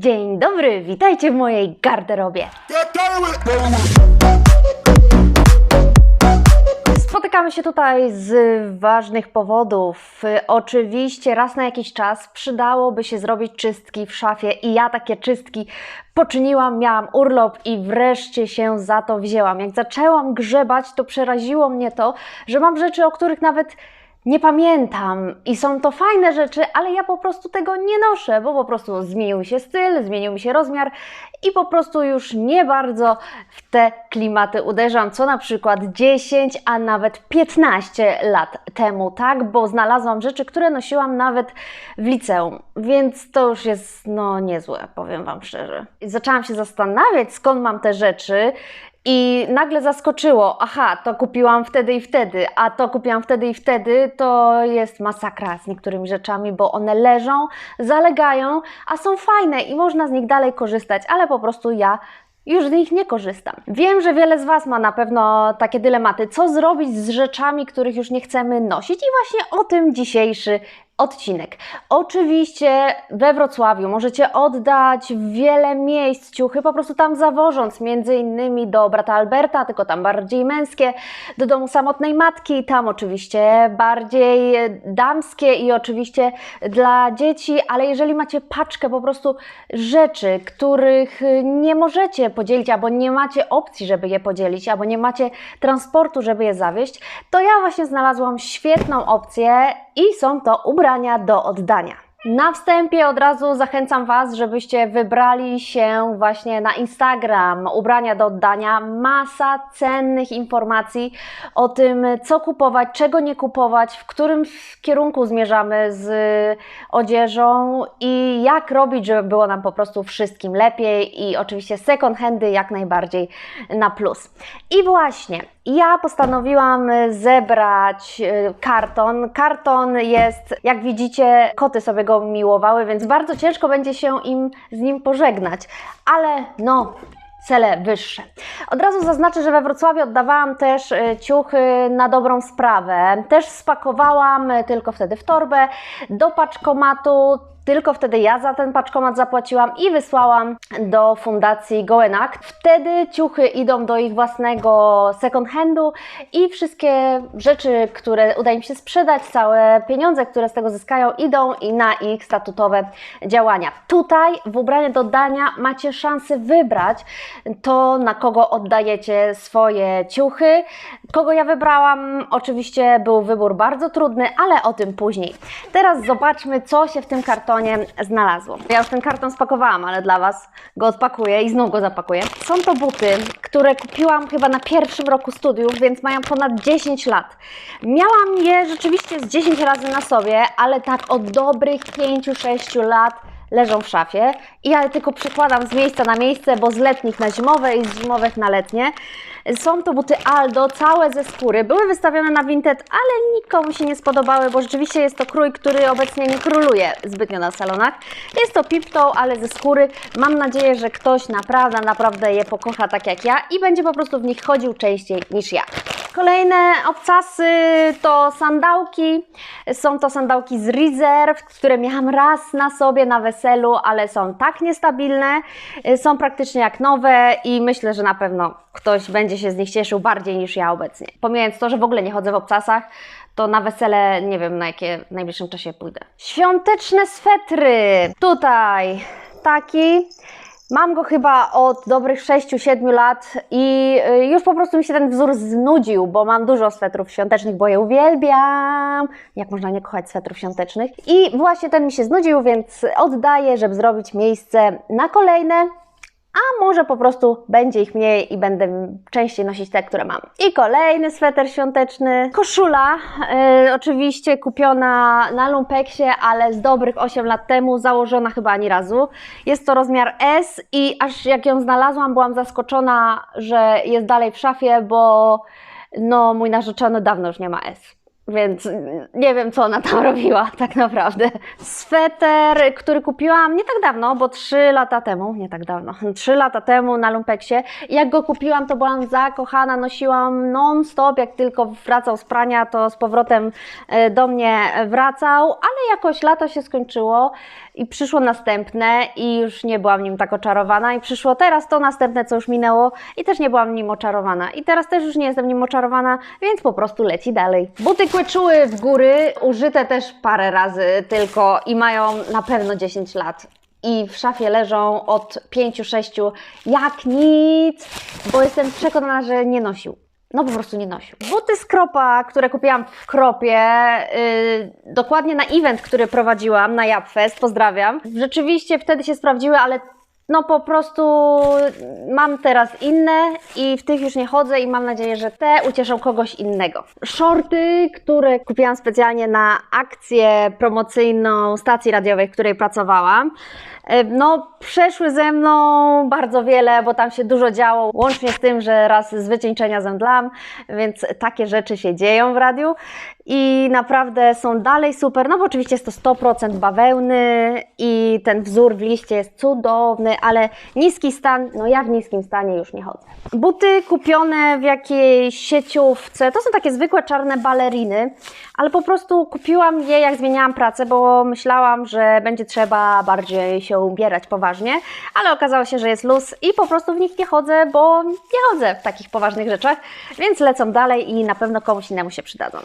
Dzień dobry, witajcie w mojej garderobie. Spotykamy się tutaj z ważnych powodów. Oczywiście raz na jakiś czas przydałoby się zrobić czystki w szafie i ja takie czystki poczyniłam, miałam urlop i wreszcie się za to wzięłam. Jak zaczęłam grzebać, to przeraziło mnie to, że mam rzeczy, o których nawet nie pamiętam i są to fajne rzeczy, ale ja po prostu tego nie noszę, bo po prostu zmienił mi się styl, zmienił mi się rozmiar i po prostu już nie bardzo w te klimaty uderzam, co na przykład 10, a nawet 15 lat temu, tak? Bo znalazłam rzeczy, które nosiłam nawet w liceum, więc to już jest no niezłe, powiem Wam szczerze. Zaczęłam się zastanawiać, skąd mam te rzeczy i nagle zaskoczyło, aha, to kupiłam wtedy i wtedy, a to kupiłam wtedy i wtedy, to jest masakra z niektórymi rzeczami, bo one leżą, zalegają, a są fajne i można z nich dalej korzystać, ale po prostu ja już z nich nie korzystam. Wiem, że wiele z Was ma na pewno takie dylematy, co zrobić z rzeczami, których już nie chcemy nosić i właśnie o tym dzisiejszy odcinek. Oczywiście we Wrocławiu możecie oddać wiele miejsc ciuchy, po prostu tam zawożąc, między innymi do brata Alberta, tylko tam bardziej męskie, do domu samotnej matki, tam oczywiście bardziej damskie i oczywiście dla dzieci, ale jeżeli macie paczkę po prostu rzeczy, których nie możecie podzielić, albo nie macie opcji, żeby je podzielić, albo nie macie transportu, żeby je zawieźć, to ja właśnie znalazłam świetną opcję i są to ubrania do oddania. Na wstępie od razu zachęcam Was, żebyście wybrali się właśnie na Instagram ubrania do oddania. Masa cennych informacji o tym, co kupować, czego nie kupować, w którym kierunku zmierzamy z odzieżą i jak robić, żeby było nam po prostu wszystkim lepiej. I oczywiście second handy jak najbardziej na plus. I właśnie ja postanowiłam zebrać y, karton. Karton jest, jak widzicie, koty sobie go miłowały, więc bardzo ciężko będzie się im z nim pożegnać. Ale no, cele wyższe. Od razu zaznaczę, że we Wrocławiu oddawałam też y, ciuchy na dobrą sprawę. Też spakowałam y, tylko wtedy w torbę do paczkomatu. Tylko wtedy ja za ten paczkomat zapłaciłam i wysłałam do fundacji Goenak. Wtedy ciuchy idą do ich własnego second handu i wszystkie rzeczy, które uda im się sprzedać, całe pieniądze, które z tego zyskają, idą i na ich statutowe działania. Tutaj w ubraniu do oddania macie szansę wybrać to, na kogo oddajecie swoje ciuchy. Kogo ja wybrałam? Oczywiście był wybór bardzo trudny, ale o tym później. Teraz zobaczmy, co się w tym kartonie znalazło. Ja już ten karton spakowałam, ale dla Was go odpakuję i znów go zapakuję. Są to buty, które kupiłam chyba na pierwszym roku studiów, więc mają ponad 10 lat. Miałam je rzeczywiście z 10 razy na sobie, ale tak od dobrych 5-6 lat leżą w szafie i ja je tylko przykładam z miejsca na miejsce, bo z letnich na zimowe i z zimowych na letnie. Są to buty Aldo, całe ze skóry. Były wystawione na Vinted, ale nikomu się nie spodobały, bo rzeczywiście jest to krój, który obecnie nie króluje zbytnio na salonach. Jest to piptoe, ale ze skóry. Mam nadzieję, że ktoś naprawdę, naprawdę je pokocha tak jak ja i będzie po prostu w nich chodził częściej niż ja. Kolejne obcasy to sandałki. Są to sandałki z Reserve, które miałam raz na sobie na weselu, ale są tak niestabilne, są praktycznie jak nowe i myślę, że na pewno ktoś będzie się z nich cieszył bardziej niż ja obecnie. Pomijając to, że w ogóle nie chodzę w obcasach, to na wesele nie wiem na jakie w najbliższym czasie pójdę. Świąteczne swetry. Tutaj taki. Mam go chyba od dobrych 6-7 lat i y, już po prostu mi się ten wzór znudził, bo mam dużo swetrów świątecznych, bo je uwielbiam. Jak można nie kochać swetrów świątecznych? I właśnie ten mi się znudził, więc oddaję, żeby zrobić miejsce na kolejne. A może po prostu będzie ich mniej i będę częściej nosić te, które mam. I kolejny sweter świąteczny. Koszula, y, oczywiście kupiona na Lumpeksie, ale z dobrych 8 lat temu, założona chyba ani razu. Jest to rozmiar S i aż jak ją znalazłam, byłam zaskoczona, że jest dalej w szafie, bo no mój narzeczony dawno już nie ma S. Więc nie wiem, co ona tam robiła tak naprawdę. Sweter, który kupiłam nie tak dawno, bo 3 lata temu, nie tak dawno, 3 lata temu na Lumpeksie. Jak go kupiłam, to byłam zakochana, nosiłam non-stop, jak tylko wracał z prania, to z powrotem e, do mnie wracał, ale jakoś lato się skończyło I przyszło następne i już nie byłam nim tak oczarowana. I przyszło teraz to następne, co już minęło i też nie byłam nim oczarowana. I teraz też już nie jestem nim oczarowana, więc po prostu leci dalej. Buty kłeczuły w góry, użyte też parę razy tylko i mają na pewno 10 lat. I w szafie leżą od 5-6 jak nic, bo jestem przekonana, że nie nosił. No po prostu nie nosił. Buty z kropa, które kupiłam w kropie, yy, dokładnie na event, który prowadziłam na Japfest, pozdrawiam. Rzeczywiście wtedy się sprawdziły, ale no po prostu mam teraz inne i w tych już nie chodzę i mam nadzieję, że te ucieszą kogoś innego. Shorty, które kupiłam specjalnie na akcję promocyjną stacji radiowej, w której pracowałam. E, No, przeszły ze mną bardzo wiele, bo tam się dużo działo, łącznie z tym, że raz z wycieńczenia zemdlam, więc takie rzeczy się dzieją w radiu i naprawdę są dalej super. No bo oczywiście jest to 100% bawełny i ten wzór w liście jest cudowny, ale niski stan, no ja w niskim stanie już nie chodzę. Buty kupione w jakiejś sieciówce, to są takie zwykłe czarne baleriny, ale po prostu kupiłam je jak zmieniałam pracę, bo myślałam, że będzie trzeba bardziej się ubierać poważnie, ale okazało się, że jest luz i po prostu w nich nie chodzę, bo nie chodzę w takich poważnych rzeczach, więc lecą dalej i na pewno komuś innemu się przydadzą.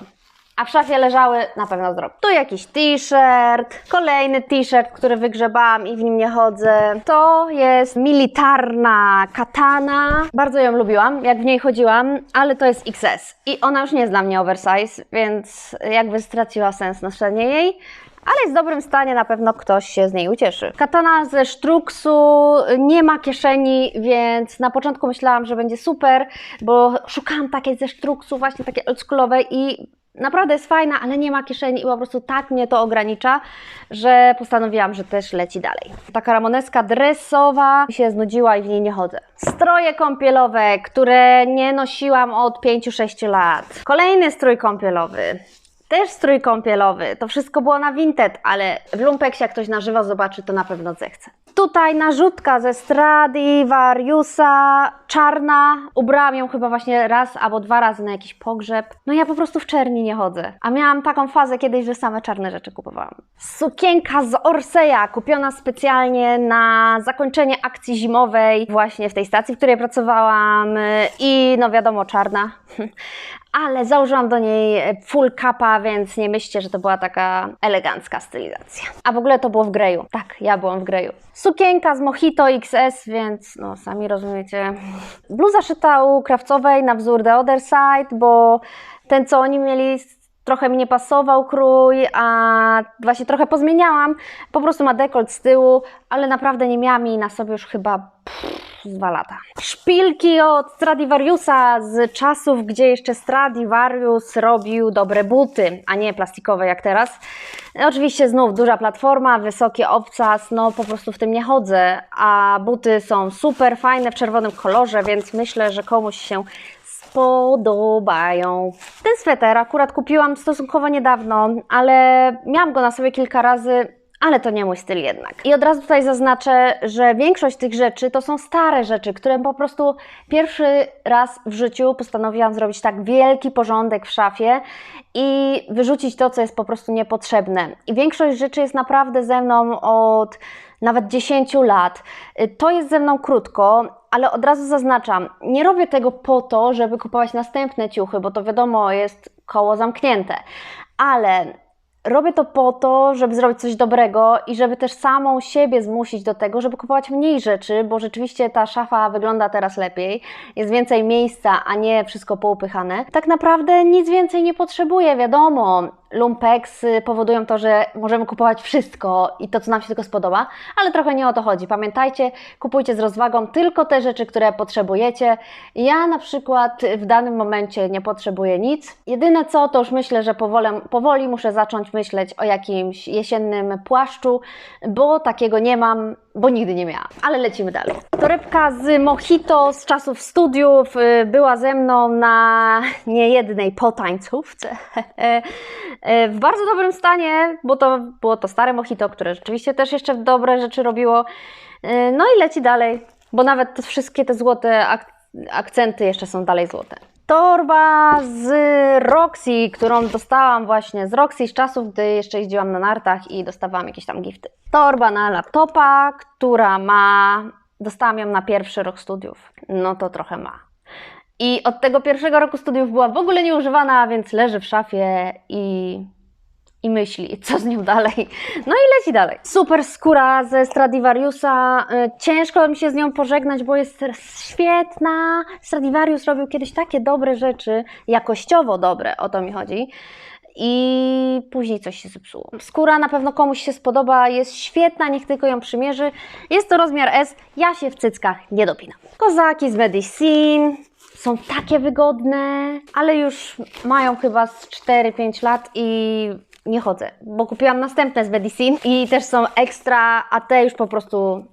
A w szafie leżały na pewno zdrowe. Tu jakiś t-shirt, kolejny t-shirt, który wygrzebałam i w nim nie chodzę. To jest militarna katana. Bardzo ją lubiłam, jak w niej chodziłam, ale to jest XS. I ona już nie jest dla mnie oversize, więc jakby straciła sens noszenie jej. Ale jest w dobrym stanie, na pewno ktoś się z niej ucieszy. Katana ze sztruksu, nie ma kieszeni, więc na początku myślałam, że będzie super, bo szukałam takiej ze sztruksu, właśnie takiej oldschoolowej i naprawdę jest fajna, ale nie ma kieszeni i po prostu tak mnie to ogranicza, że postanowiłam, że też leci dalej. Taka ramoneska dresowa mi się znudziła i w niej nie chodzę. Stroje kąpielowe, które nie nosiłam od 5-6 lat. Kolejny strój kąpielowy. Też strój kąpielowy. To wszystko było na Vinted, ale w Lumpeksie jak ktoś na żywo zobaczy, to na pewno zechce. Tutaj narzutka ze Stradivariusa, czarna. Ubrałam ją chyba właśnie raz albo dwa razy na jakiś pogrzeb. No ja po prostu w czerni nie chodzę. A miałam taką fazę kiedyś, że same czarne rzeczy kupowałam. Sukienka z Orseja, kupiona specjalnie na zakończenie akcji zimowej właśnie w tej stacji, w której pracowałam. I no wiadomo, czarna. ale założyłam do niej full capa, więc nie myślcie, że to była taka elegancka stylizacja. A w ogóle to było w greju. Tak, ja byłam w greju. Sukienka z Mojito XS, więc no sami rozumiecie. Bluza szyta u krawcowej na wzór The Other Side, bo ten co oni mieli trochę mi nie pasował krój, a właśnie trochę pozmieniałam. Po prostu ma dekolt z tyłu, ale naprawdę nie miałam jej na sobie już chyba pff, dwa lata. Szpilki od Stradivariusa z czasów, gdzie jeszcze Stradivarius robił dobre buty, a nie plastikowe jak teraz. Oczywiście znów duża platforma, wysoki obcas, no po prostu w tym nie chodzę, a buty są super fajne w czerwonym kolorze, więc myślę, że komuś się spodobają. Ten sweter akurat kupiłam stosunkowo niedawno, ale miałam go na sobie kilka razy. Ale to nie mój styl jednak. I od razu tutaj zaznaczę, że większość tych rzeczy to są stare rzeczy, które po prostu pierwszy raz w życiu postanowiłam zrobić tak wielki porządek w szafie i wyrzucić to, co jest po prostu niepotrzebne. I większość rzeczy jest naprawdę ze mną od nawet 10 lat. To jest ze mną krótko, ale od razu zaznaczam, nie robię tego po to, żeby kupować następne ciuchy, bo to wiadomo, jest koło zamknięte. Ale robię to po to, żeby zrobić coś dobrego i żeby też samą siebie zmusić do tego, żeby kupować mniej rzeczy, bo rzeczywiście ta szafa wygląda teraz lepiej, jest więcej miejsca, a nie wszystko poupychane. Tak naprawdę nic więcej nie potrzebuję, wiadomo. Lumpex powodują to, że możemy kupować wszystko i to, co nam się tylko spodoba, ale trochę nie o to chodzi. Pamiętajcie, kupujcie z rozwagą tylko te rzeczy, które potrzebujecie. Ja na przykład w danym momencie nie potrzebuję nic. Jedyne co, to już myślę, że powoli, powoli muszę zacząć myśleć o jakimś jesiennym płaszczu, bo takiego nie mam, bo nigdy nie miałam. Ale lecimy dalej. Torebka z Mojito z czasów studiów y, była ze mną na niejednej potańcówce. w bardzo dobrym stanie, bo to było to stare Mojito, które rzeczywiście też jeszcze dobre rzeczy robiło. Y, No i leci dalej, bo nawet wszystkie te złote ak akcenty jeszcze są dalej złote. Torba z Roxy, którą dostałam właśnie z Roxy z czasów, gdy jeszcze jeździłam na nartach i dostawałam jakieś tam gifty. Torba na laptopa, która ma. Dostałam ją na pierwszy rok studiów. No to trochę ma. I od tego pierwszego roku studiów była w ogóle nieużywana, więc leży w szafie i, i myśli, co z nią dalej. No i leci dalej. Super skóra ze Stradivariusa. Y, Ciężko mi się z nią pożegnać, bo jest świetna. Stradivarius robił kiedyś takie dobre rzeczy, jakościowo dobre, o to mi chodzi. I później coś się zepsuło. Skóra na pewno komuś się spodoba, jest świetna, niech tylko ją przymierzy. Jest to rozmiar S, ja się w cyckach nie dopinam. Kozaki z Medicine, są takie wygodne, ale już mają chyba z 4-5 lat i nie chodzę, bo kupiłam następne z Medicine i też są ekstra, a te już po prostu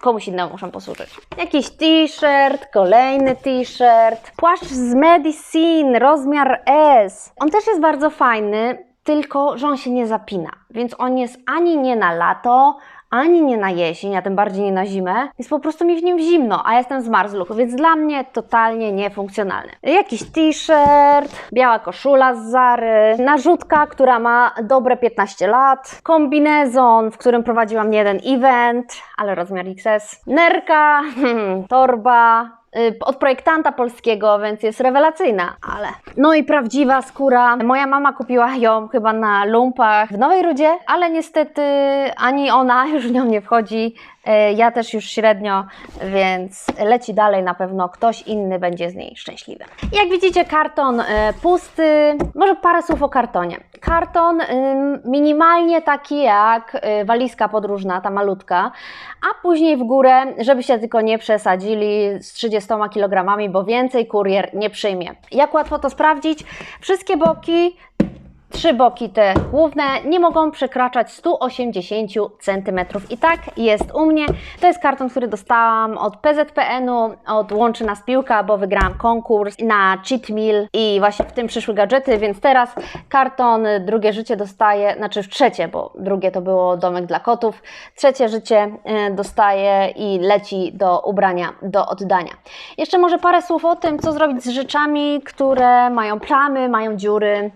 komuś innemu muszą posłużyć. Jakiś t-shirt, kolejny t-shirt, płaszcz z Medicine, rozmiar S. On też jest bardzo fajny, tylko że on się nie zapina, więc on jest ani nie na lato, ani nie na jesień, a tym bardziej nie na zimę. Jest po prostu mi w nim zimno, a jestem z marzluch, więc dla mnie totalnie niefunkcjonalny. Jakiś t-shirt, biała koszula z Zary, narzutka, która ma dobre 15 lat, kombinezon, w którym prowadziłam jeden event, ale rozmiar XS, nerka, torba, od projektanta polskiego, więc jest rewelacyjna, ale. No i prawdziwa skóra. Moja mama kupiła ją chyba na lumpach w Nowej Rudzie, ale niestety ani ona już w nią nie wchodzi. Y, Ja też już średnio, więc leci dalej na pewno ktoś inny będzie z niej szczęśliwy. Jak widzicie, karton y, pusty. Może parę słów o kartonie. Karton minimalnie taki jak y, walizka podróżna, ta malutka, a później w górę, żeby się tylko nie przesadzili z 30 kg, bo więcej kurier nie przyjmie. Jak łatwo to sprawdzić? Wszystkie boki Trzy boki te główne nie mogą przekraczać 180 cm. I tak jest u mnie. To jest karton, który dostałam od PZPN-u, od Łączy Nas Piłka, bo wygrałam konkurs na Cheat Meal i właśnie w tym przyszły gadżety, więc teraz karton drugie życie dostaje, znaczy trzecie, bo drugie to było domek dla kotów. Trzecie życie e, dostaje i leci do ubrania, do oddania. Jeszcze może parę słów o tym, co zrobić z rzeczami, które mają plamy, mają dziury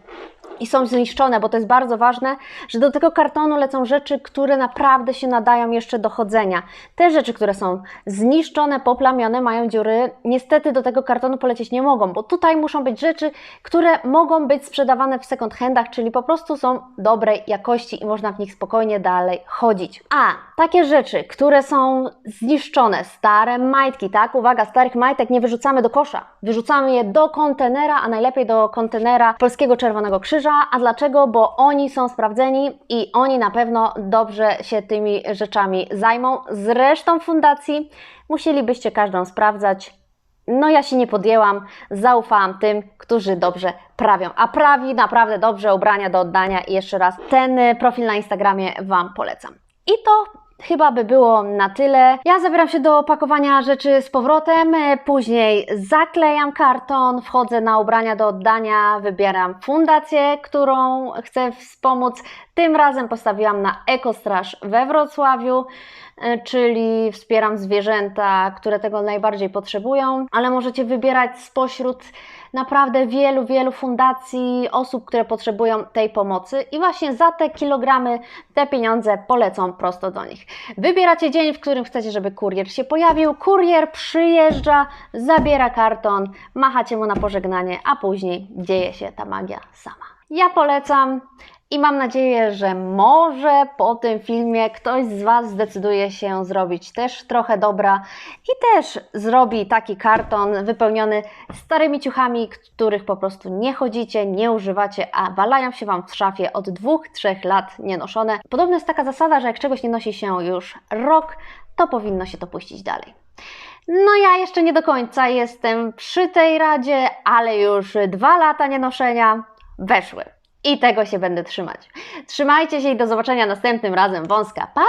i są zniszczone, bo to jest bardzo ważne, że do tego kartonu lecą rzeczy, które naprawdę się nadają jeszcze do chodzenia. Te rzeczy, które są zniszczone, poplamione, mają dziury, niestety do tego kartonu polecieć nie mogą, bo tutaj muszą być rzeczy, które mogą być sprzedawane w second handach, czyli po prostu są dobrej jakości i można w nich spokojnie dalej chodzić. A takie rzeczy, które są zniszczone, stare majtki, tak? Uwaga, starych majtek nie wyrzucamy do kosza, wyrzucamy je do kontenera, a najlepiej do kontenera Polskiego Czerwonego Krzyża. A dlaczego? Bo oni są sprawdzeni i oni na pewno dobrze się tymi rzeczami zajmą. Z resztą fundacji musielibyście każdą sprawdzać. No ja się nie podjęłam, zaufałam tym, którzy dobrze prawią. A prawi naprawdę dobrze ubrania do oddania i jeszcze raz ten profil na Instagramie Wam polecam. I to chyba by było na tyle. Ja zabieram się do pakowania rzeczy z powrotem, e, później zaklejam karton, wchodzę na ubrania do oddania, wybieram fundację, którą chcę wspomóc. Tym razem postawiłam na Ekostraż we Wrocławiu, e, czyli wspieram zwierzęta, które tego najbardziej potrzebują, ale możecie wybierać spośród naprawdę wielu, wielu fundacji, osób, które potrzebują tej pomocy i właśnie za te kilogramy te pieniądze polecą prosto do nich. Wybieracie dzień, w którym chcecie, żeby kurier się pojawił. Kurier przyjeżdża, zabiera karton, machacie mu na pożegnanie, a później dzieje się ta magia sama. Ja polecam i mam nadzieję, że może po tym filmie ktoś z Was zdecyduje się zrobić też trochę dobra i też zrobi taki karton wypełniony starymi ciuchami, których po prostu nie chodzicie, nie używacie, a walają się Wam w szafie od dwóch, trzech lat nienoszone. Podobno jest taka zasada, że jak czegoś nie nosi się już rok, to powinno się to puścić dalej. No ja jeszcze nie do końca jestem przy tej radzie, ale już dwa lata nienoszenia weszły. I tego się będę trzymać. Trzymajcie się i do zobaczenia następnym razem. Wąska. Pa!